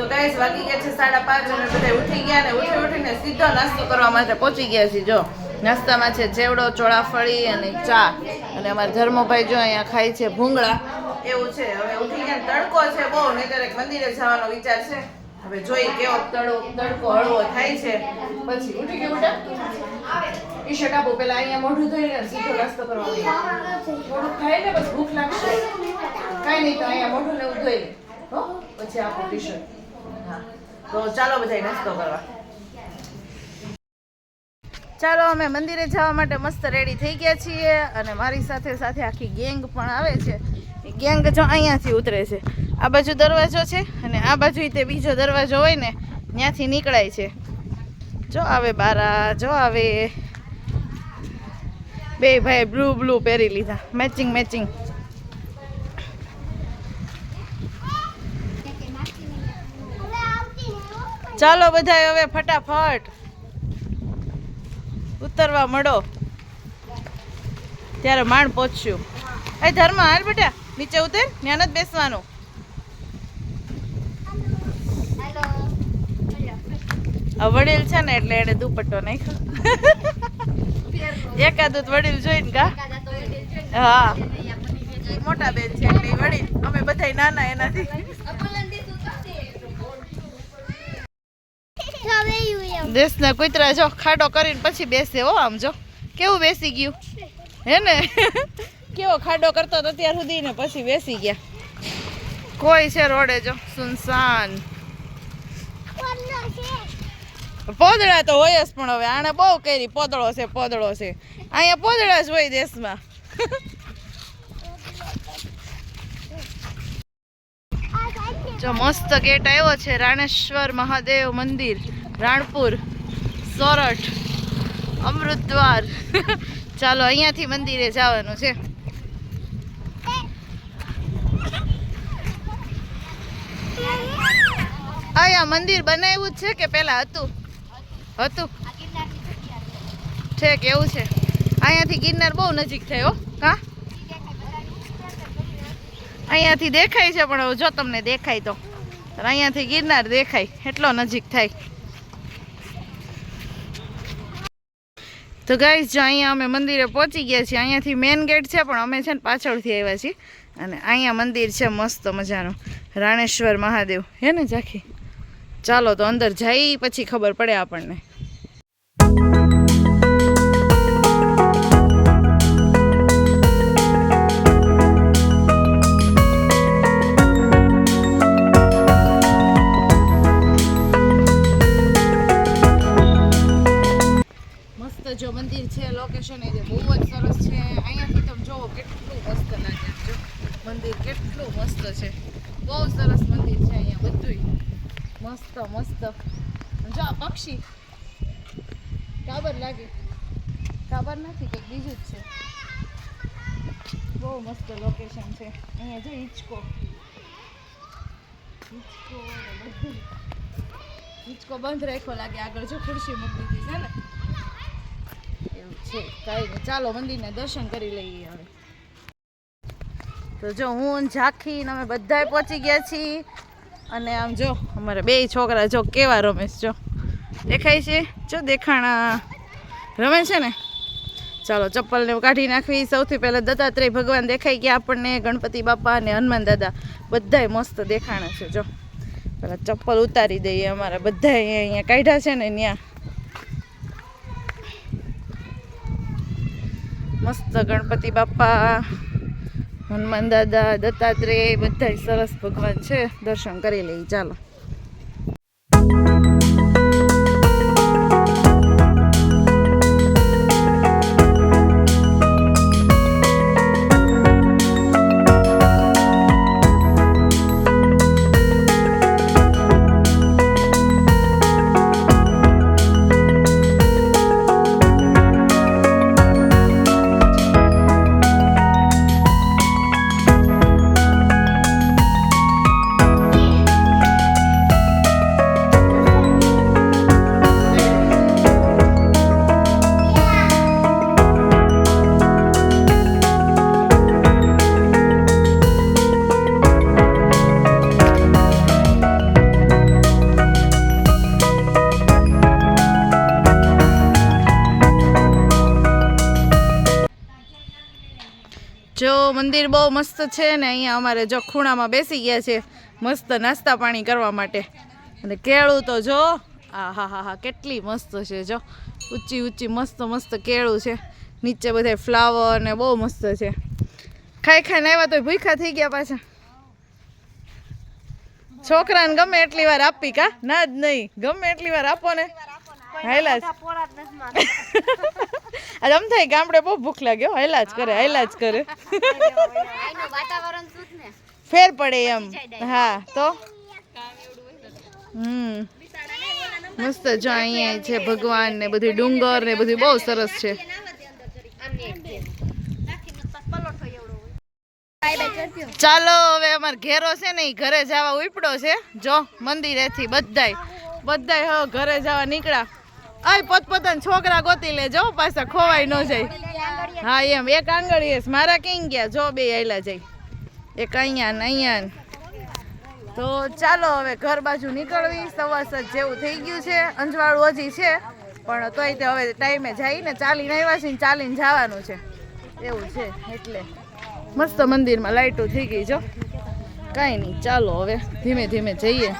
તો ગાઈસ વાગી ગયા છે સાડા પાંચ અને બધા ઉઠી ગયા ને ઉઠી ઉઠીને સીધો નાસ્તો કરવા માટે પહોંચી ગયા છે જો. નાસ્તામાં છે ચેવડો ચોળાફળી અને ચા. અને અમારા ધર્મભાઈ જો અહીંયા ખાય છે ભૂંગળા. એવું છે. હવે ઉઠી ગયા ને તડકો છે બહુ નહીં એક મંદિરે જવાનો વિચાર છે. હવે જોઈ કેવો તડકો તડકો હળવો થાય છે. પછી ઉઠી ગયું બેટા. ટી શર્ટ આપો, પેલા અહીંયા મોઢું ધોઈને સીધો નાસ્તો કરવા મોઢું ખાઈ લે બસ ભૂખ લાગશે. કાંઈ નહીં, તો અહીંયા મોઢું ને ધોઈ લે. હો, પછી આપો ટી શર્ટ તો ચાલો બધા નાસ્તો કરવા. ચાલો, અમે મંદિરે જવા માટે મસ્ત રેડી થઈ ગયા છીએ અને મારી સાથે સાથે આખી ગેંગ પણ આવે છે. ગેંગ જો અહીંયાથી ઉતરે છે. આ બાજુ દરવાજો છે અને આ બાજુ તે બીજો દરવાજો હોય ને, ત્યાંથી નીકળાય છે. જો આવે બારા, જો આવે. બે ભાઈ બ્લુ બ્લુ પહેરી લીધા. મેચિંગ મેચિંગ ચાલો બધા હવે ફટાફટ ઉતરવા મળો. ત્યારે માણ પહોંચ્યું. એ ધર્મ હાલ બેટા, નીચે ઉતર, ત્યાં જ બેસવાનું. વડીલ છે ને એટલે એને દુપટ્ટો નાખ્યો. એકાદું વડીલ જોઈને કા? હા. મોટા બેન છે એટલે વડીલ. અમે બધા નાના એનાથી. દેશના કૂતરા જો ખાડો કરીને પછી બેસે હો આમ જો. કેવું બેસી ગયું? હે ને? કેવો ખાડો કરતો તો અત્યાર સુધી ને પછી બેસી ગયા. કોઈ છે રોડે જો સુનસાન. પોદળા તો હોય જ પણ હવે આને બહુ કરી પોદળો છે પોદળો છે. અહીંયા પોદળા જ હોય દેશમાં. જો મસ્ત ગેટ આવ્યો છે રાણેશ્વર મહાદેવ મંદિર. રાણપુર, સોરઠ, અમૃતદ્વાર. ચાલો, અહીંયાથી મંદિરે જવાનું છે. અહીંયા મંદિર બનાવ્યું જ છે કે પેલા હતું? હતું. છે કેવું છે. અહીંયાથી ગિરનાર બહુ નજીક થયો, હા. અહીંયાથી દેખાય છે, પણ જો તમને દેખાય તો. અહીંયાથી ગિરનાર દેખાય, એટલો નજીક થાય. તો ગાઈસ જો અહીંયા અમે મંદિરે પહોંચી ગયા છીએ. અહીંયાથી મેન ગેટ છે, પણ અમે છે ને પાછળથી આવ્યા છીએ. અને અહીંયા મંદિર છે, મસ્ત મજાનું. રાણેશ્વર મહાદેવ. હે ને, ઝાંખી? ચાલો તો અંદર જઈ પછી ખબર પડે આપણને. મસ્ત જો મંદિર છે લોકેશન એ બહુ જ સરસ છે. અહીંયાથી તમે જોવો કેટલું મસ્ત લાગે જો, મંદિર કેટલું મસ્ત છે. બહુ સરસ મંદિર છે અહીંયા બધુંય. મસ્ત મસ્ત. જો આ પક્ષી કાબર લાગે. કાબર નથી, કંઈક બીજું જ છે. બહુ મસ્ત લોકેશન છે. અહીંયા જો હિચકો. હિચકો બધું હિચકો બંધ રાખ્યો લાગે. આગળ જો ખુરશી મૂકી દીધી છે ને. છે. કાંઈ ચાલો મંદિરને દર્શન કરી લઈએ હવે. તો જો હું ઝાંખી ને અમે બધાય પહોંચી ગયા છીએ. અને આમ જો, અમારા બે છોકરા જો કેવા રમેશ જો. દેખાય છે? જો દેખાણા. રમે છે ને? ચાલો ચપ્પલને કાઢી નાખવી. સૌથી પહેલાં દત્તાત્રેય ભગવાન દેખાઈ ગયા આપણને, ગણપતિ બાપા અને હનુમાન દાદા. બધાય મસ્ત દેખાણા છે જો. પહેલાં ચપ્પલ ઉતારી દઈએ અમારા બધા અહીંયા કાઢ્યા છે ને ત્યાં મસ્ત ગણપતિ બાપા હનુમાન દાદા દત્તાત્રેય બધા સરસ ભગવાન છે. દર્શન કરી લઈએ ચાલો. મંદિર બહુ મસ્ત છે ને અહીંયા અમારે જો ખૂણામાં બેસી ગયા છે મસ્ત નાસ્તા પાણી કરવા માટે. અને કેળું તો જો આ હા હા હા કેટલી મસ્ત છે જો. ઊંચી ઊંચી મસ્ત મસ્ત કેળું છે. નીચે બધા ફ્લાવર ને બહુ મસ્ત છે. ખાઈ ખાઈને આવ્યા તો ભૂખા થઈ ગયા પાછા. છોકરાને ગમે એટલી વાર આપી કા? ના જ નહીં. ગમે એટલી વાર આપો ને. હાયલા જ. આજે આમ થાય ગામડે બહુ ભૂખ લાગ્યો હેલા જ કરે હેલા જ કરે. ફેર પડે એમ. હા, તો? હમ. મસ્ત જો અહીંયા છે ભગવાન ને બધી ડુંગર ને બધું બહુ સરસ છે. ચાલો, હવે અમાર ઘેરો છે ને ઘરે જવા ઉપડો છે. જો, મંદિરેથી બધાય બધાય હવે ઘરે જવા નીકળ્યા. આય પોતપોતાના છોકરા ગોતી લેજો પાછા ખોવાઈ ન જાય. હા, એમ, એક આંગળી. મારા ક્યાં ગયા? જો, બે આયલા જાય. એક અહીંયા ને અહીંયા ને. તો ચાલો, હવે ઘર બાજુ નીકળવી. સવાસ જેવું થઈ ગયું છે. અંજવાળું હજી છે, પણ તોય તે હવે ટાઈમે જઈને ચાલીને આવ્યા છે ને ચાલીને જવાનું છે. એવું છે, એટલે. મસ્ત મંદિરમાં લાઈટો થઈ ગઈ જો કાંઈ નહીં, ચાલો હવે ધીમે ધીમે જઈએ.